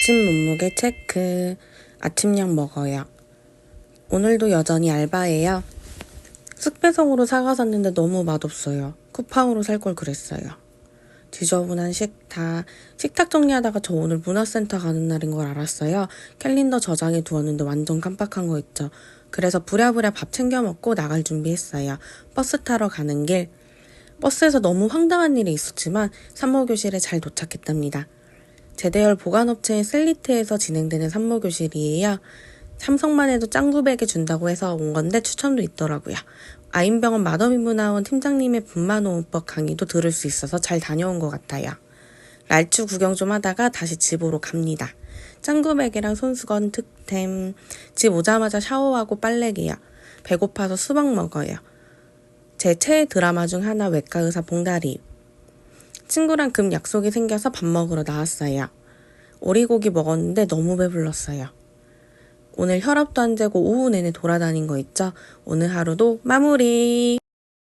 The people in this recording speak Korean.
아침 몸무게 체크. 아침약 먹어요. 오늘도 여전히 알바예요. 쓱배송으로 사과 샀는데 너무 맛없어요. 쿠팡으로 살 걸 그랬어요. 지저분한 식탁. 식탁 정리하다가 저 오늘 문화센터 가는 날인 걸 알았어요. 캘린더 저장해 두었는데 완전 깜빡한 거 있죠. 그래서 부랴부랴 밥 챙겨 먹고 나갈 준비했어요. 버스 타러 가는 길. 버스에서 너무 황당한 일이 있었지만 산모교실에 잘 도착했답니다. 제대열 보관업체의 셀리트에서 진행되는 산모교실이에요. 삼성만 해도 짱구백에 준다고 해서 온 건데 추첨도 있더라고요. 아인병원 마더미문화원 팀장님의 분만호흡법 강의도 들을 수 있어서 잘 다녀온 것 같아요. 랄추 구경 좀 하다가 다시 집으로 갑니다. 짱구백이랑 손수건 특템. 집 오자마자 샤워하고 빨래기요. 배고파서 수박 먹어요. 제 최애 드라마 중 하나 외과 의사 봉다리. 친구랑 금 약속이 생겨서 밥 먹으러 나왔어요. 오리고기 먹었는데 너무 배불렀어요. 오늘 혈압도 안 재고 오후 내내 돌아다닌 거 있죠? 오늘 하루도 마무리!